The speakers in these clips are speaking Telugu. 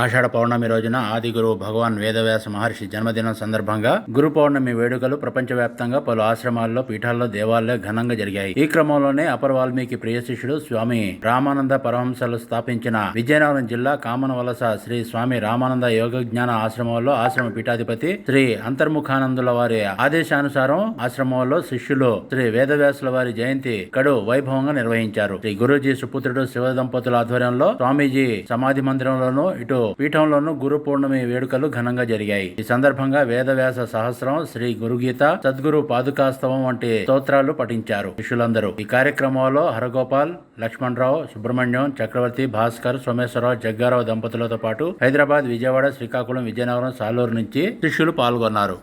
ఆషాఢ పౌర్ణమి రోజున ఆది గురువు భగవాన్ వేదవ్యాస మహర్షి జన్మదినం సందర్భంగా గురు పౌర్ణమి వేడుకలు ప్రపంచవ్యాప్తంగా పలు ఆశ్రమాల్లో పీఠాల్లో దేవాలయ ఘనంగా జరిగాయి. ఈ క్రమంలోనే అపర వాల్మీకి ప్రియ శిష్యుడు స్వామి రామానంద పరహంసలు స్థాపించిన విజయనగరం జిల్లా కామనవలస శ్రీ స్వామి రామానంద యోగ జ్ఞాన ఆశ్రమంలో ఆశ్రమ పీఠాధిపతి శ్రీ అంతర్ముఖానందుల వారి ఆదేశానుసారం ఆశ్రమంలో శిష్యులు శ్రీ వేదవ్యాసుల వారి జయంతి కడు వైభవంగా నిర్వహించారు. శ్రీ గురూజీ సుపుత్రుడు శివ దంపతుల ఆధ్వర్యంలో స్వామీజీ సమాధి మందిరంలోనూ ఇటు పీఠంలోనూ గురు పౌర్ణమి వేడుకలు ఘనంగా జరిగాయి. ఈ సందర్భంగా వేదవ్యాస సహస్రం శ్రీ గురుగీత సద్గురు పాదుకాస్తవం వంటి స్తోత్రాలు పఠించారు. శిష్యులందరూ ఈ కార్యక్రమంలో హరగోపాల్ లక్ష్మణరావు సుబ్రహ్మణ్యం చక్రవర్తి భాస్కర్ సోమేశ్వరరావు జగ్గారావు దంపతులతో పాటు హైదరాబాద్ విజయవాడ శ్రీకాకుళం విజయనగరం సాలూరు నుంచి శిష్యులు పాల్గొన్నారు.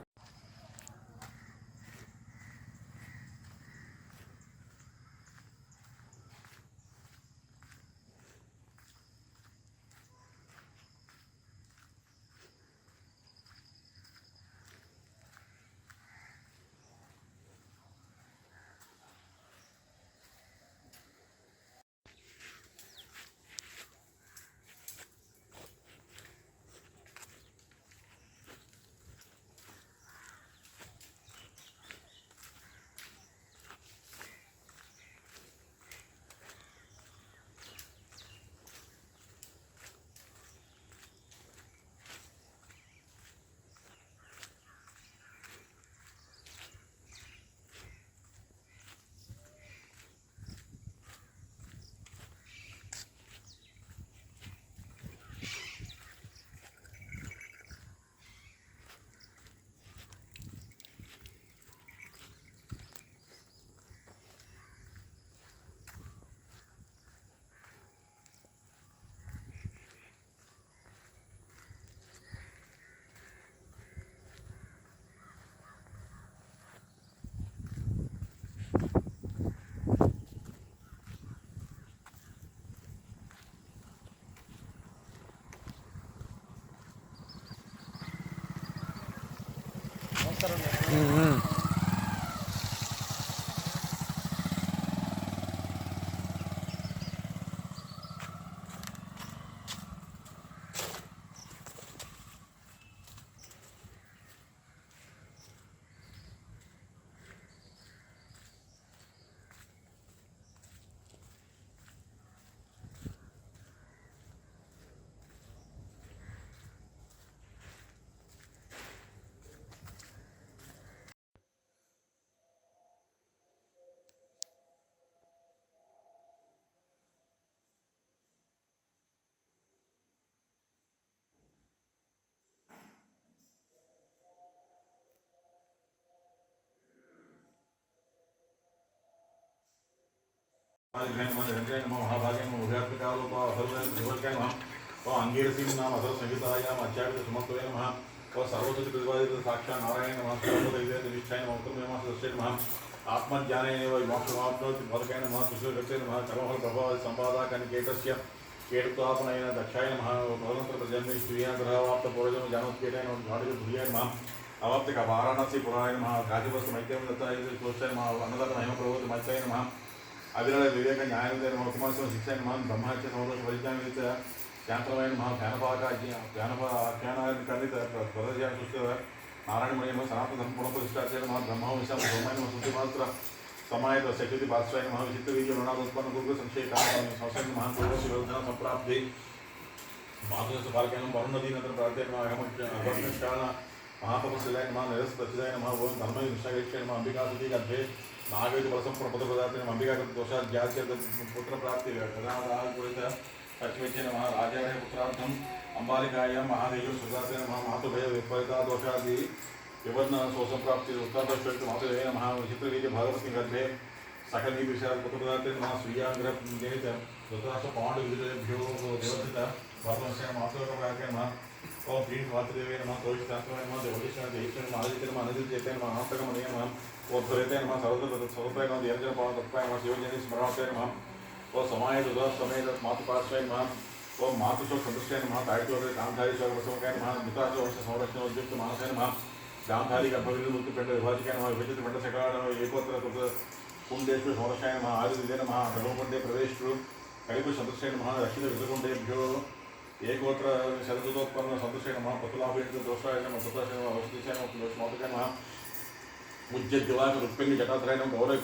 అంగీరసీం साक्षा नारायण नमः आत्मज्ञानेन वै मोक्षमाप्नोति भलकेन नमः सुशुरगतेन नमः कर्मफल प्रभाव संवादाकनिकेतस्य केतुतापनयेन दक्षाय नमः भगवन्तप्रजन्मे श्रियाग्रहवाप्तपूर्वजं पुराय नमः काशीवस्तु मैत्रेयं दत्ताय तोष्टाय नमः अन्नदातमहिमप्रभोति मैत्रेय భగవంతుల ప్రజన్మి శ్రీయాగ్రహవాప్త పూర్వజం జానోత్కేటైన ఘాటుజ భూయాయ నమ అవాప్తిక వారాణసి పురాయ నమ కాశీవస్తు మైత్యం దత్తాయ కోశాయ నమ అన్నదాత మహిమ ప్రభూతి మత్స్యాయ నమ అవిరళ వివేక న్యాయోదయ నమ కుమారస్వామి శిక్షాయ నమ బ్రహ్మహత్య సంతోష పరిజ్ఞానిత శాంతమైన మహా ధ్యానపాక ధ్యానాన్ని ఖండిత ప్రదర్శన సృష్టి నారాయణమయ నమ సనాతన ధర్మ ప్రతిష్టాచార్య నమ బ్రహ్మ విశాల బ్రహ్మాయ నమ శుద్ధి మాత్ర సమాయత శక్తి పార్శ్వాయ నమ విచిత్ర వీర్య రుణాలు ఉత్పన్న గురు సంశయ కారణం సంశయం మహా పూర్వశి యోజన సంప్రాప్తి మాధుర పాలకైన వరుణదీ నగర ప్రార్థన అభర్ణిష్టాన మహాతపస్సులైన నమ నిరస్ ప్రసిదాయ నమ ఓం ధర్మ నిష్ఠాగక్షయ నమ అంబికా సుధీ గద్భే नागरिकबलसम्प्रपदपदार्थेन अम्बिकाकृत दोषात् ज्ञात्यर्थ पुत्रप्राप्तिवेक्षणादाकुलित लक्ष्मीचे नमः राजाय पुत्रार्थम् अम्बालिकायां महादेव सुधार्थे नमः मातुभय विपरीता दोषादि विपन्न स्वसंप्राप्ति उत्तरदर्शक मातुभय नमः विचित्ररीति भगवती गर्भे, सकल विषयात् पुत्रपदार्थे नमः स्वीयाग्रह जनित धृतराष्ट्र पाण्डुभ्यो देवदत्त भगवंस्य मातुः नमः పాండు వివిధభ్యో దేవస్థిత భగవంశ మాతృకాయ నమ ఓం శ్రీ వాసుదేవే నమ తోషితాత్మే నమ దేవకృష్ణ దేశ్వర నమ ఆదిత్య నమ అనిల్ చేతే నమ అనంతకం అనే నమ ఓ సురేతే నమ సర్వత సర్వత దేవజన పవన తత్వాయ నమ శివజని స్మరణతే నమ ఓ సమాయ దుదా సమయ మాతుపాశ్వయ నమ ఓం మాతుషో సంతుష్టే నమ తాడిచోడ కాంధారి చోరవసమకాయ నమ మితాచో వర్ష సంరక్షణ ఉద్యుక్త మానసాయ నమ గాంధారి గర్భగిరి ముక్తి పెట్ట విభాజికాయ నమ విభజిత పెట్ట సకాల నమ ఏకోత్తర కృత కుండేశ్వర సంరక్షాయ నమ ఆదిదే నమ రఘుకుండే ప్రవేశుడు కైపు సంతుష్టే నమ రక్షిత విధకుండేభ్యో ఏకోత్ర శరదోత్పన్న సంతోషేణ నమ పతులాభేంద్ర దోషాయ నమ పుత్రాయ నమ అవస్థితాయ నమ పురుషమాతకాయ నమ ముజ్జద్వాక రుక్మిణి గౌరవ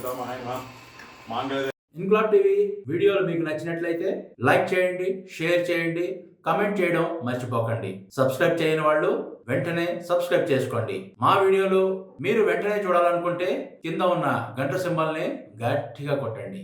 ఇన్క్లాబ్ టీవీ వీడియోలు మీకు నచ్చినట్లయితే లైక్ చేయండి షేర్ చేయండి కమెంట్ చేయడం మర్చిపోకండి. సబ్స్క్రైబ్ చేయని వాళ్ళు వెంటనే సబ్స్క్రైబ్ చేసుకోండి. మా వీడియోలు మీరు వెంటనే చూడాలనుకుంటే కింద ఉన్న గంట సింబల్ని గట్టిగా కొట్టండి.